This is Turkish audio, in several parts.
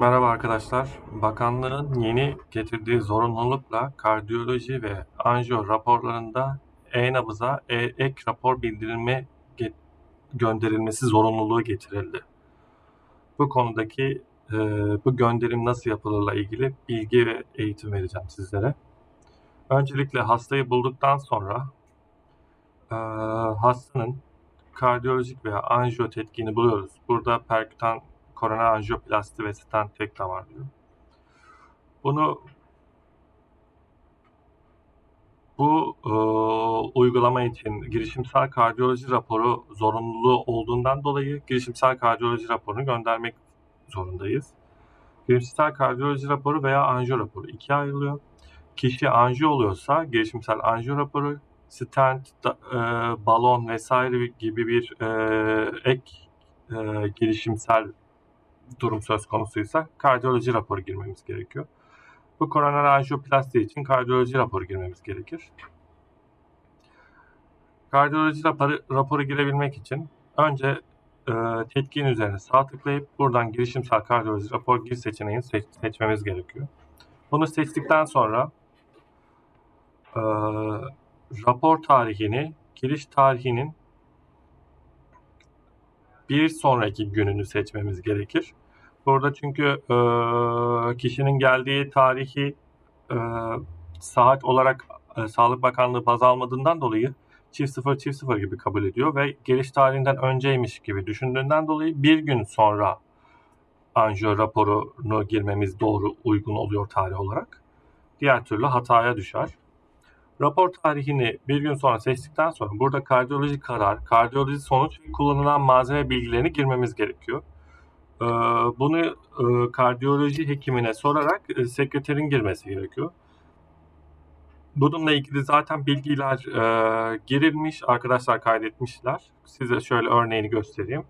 Merhaba arkadaşlar. Bakanlığın yeni getirdiği zorunlulukla kardiyoloji ve anjiyo raporlarında e-nabıza e ek rapor bildirilme gönderilmesi zorunluluğu getirildi. Bu konudaki e, bu gönderim nasıl yapılırla ilgili bilgi ve eğitim vereceğim sizlere. Öncelikle hastayı bulduktan sonra e, hastanın kardiyolojik veya anjiyo tetkini buluyoruz. Burada perkütan koroner anjiyoplasti ve stent tekla var diyor. Bunu bu e, uygulama için girişimsel kardiyoloji raporu zorunluluğu olduğundan dolayı girişimsel kardiyoloji raporunu göndermek zorundayız. Girişimsel kardiyoloji raporu veya anjiyo raporu ikiye ayrılıyor. Kişi anjiyo oluyorsa girişimsel anjiyo raporu, stent, da- e, balon vesaire gibi bir e, ek e, girişimsel durum söz konusuysa kardiyoloji raporu girmemiz gerekiyor. Bu koroner anjiyoplasti için kardiyoloji raporu girmemiz gerekir. Kardiyoloji raporu, raporu girebilmek için önce e, tetkin üzerine sağ tıklayıp buradan girişimsel kardiyoloji rapor gir seçeneğini seç- seçmemiz gerekiyor. Bunu seçtikten sonra e, rapor tarihini, giriş tarihinin bir sonraki gününü seçmemiz gerekir. Burada çünkü e, kişinin geldiği tarihi e, saat olarak e, Sağlık Bakanlığı baz almadığından dolayı çift sıfır çift sıfır gibi kabul ediyor ve geliş tarihinden önceymiş gibi düşündüğünden dolayı bir gün sonra anjiyo raporunu girmemiz doğru uygun oluyor tarih olarak. Diğer türlü hataya düşer. Rapor tarihini bir gün sonra seçtikten sonra burada kardiyoloji karar, kardiyoloji sonuç ve kullanılan malzeme bilgilerini girmemiz gerekiyor. Ee, Bunu e, kardiyoloji hekimine sorarak e, sekreterin girmesi gerekiyor. Bununla ilgili zaten bilgiler e, girilmiş, arkadaşlar kaydetmişler. Size şöyle örneğini göstereyim.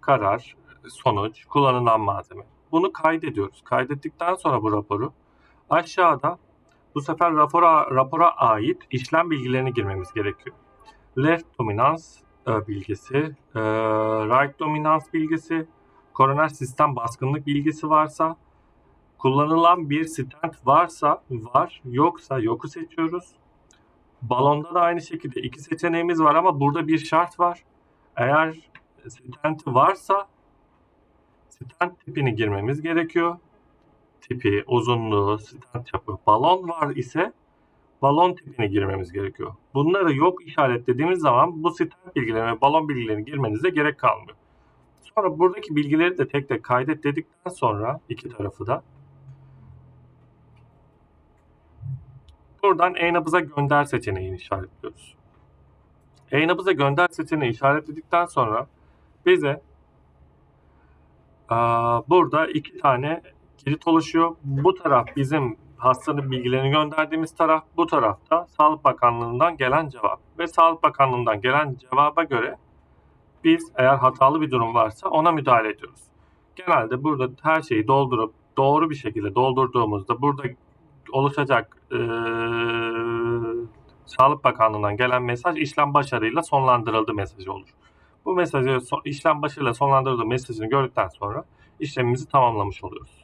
Karar, sonuç, kullanılan malzeme. Bunu kaydediyoruz. Kaydettikten sonra bu raporu aşağıda bu sefer rapora, rapora ait işlem bilgilerini girmemiz gerekiyor. Left dominans e, bilgisi, e, right dominans bilgisi, koroner sistem baskınlık bilgisi varsa, kullanılan bir stent varsa var, yoksa yoku seçiyoruz. Balonda da aynı şekilde iki seçeneğimiz var ama burada bir şart var. Eğer stent varsa stent tipini girmemiz gerekiyor. Tipi, uzunluğu, stent çapı. Balon var ise balon tipini girmemiz gerekiyor. Bunları yok işaretlediğimiz zaman bu stent bilgilerini ve balon bilgilerini girmenize gerek kalmıyor. Sonra buradaki bilgileri de tek tek kaydet dedikten sonra iki tarafı da buradan e-nabıza gönder seçeneğini işaretliyoruz. E-nabıza gönder seçeneği işaretledikten sonra bize burada iki tane kilit oluşuyor. Bu taraf bizim hastanın bilgilerini gönderdiğimiz taraf, bu tarafta Sağlık Bakanlığı'ndan gelen cevap. Ve Sağlık Bakanlığı'ndan gelen cevaba göre biz eğer hatalı bir durum varsa ona müdahale ediyoruz. Genelde burada her şeyi doldurup doğru bir şekilde doldurduğumuzda burada oluşacak eee, Sağlık Bakanlığı'ndan gelen mesaj işlem başarıyla sonlandırıldı mesajı olur. Bu mesajı işlem başarıyla sonlandırıldı mesajını gördükten sonra işlemimizi tamamlamış oluyoruz.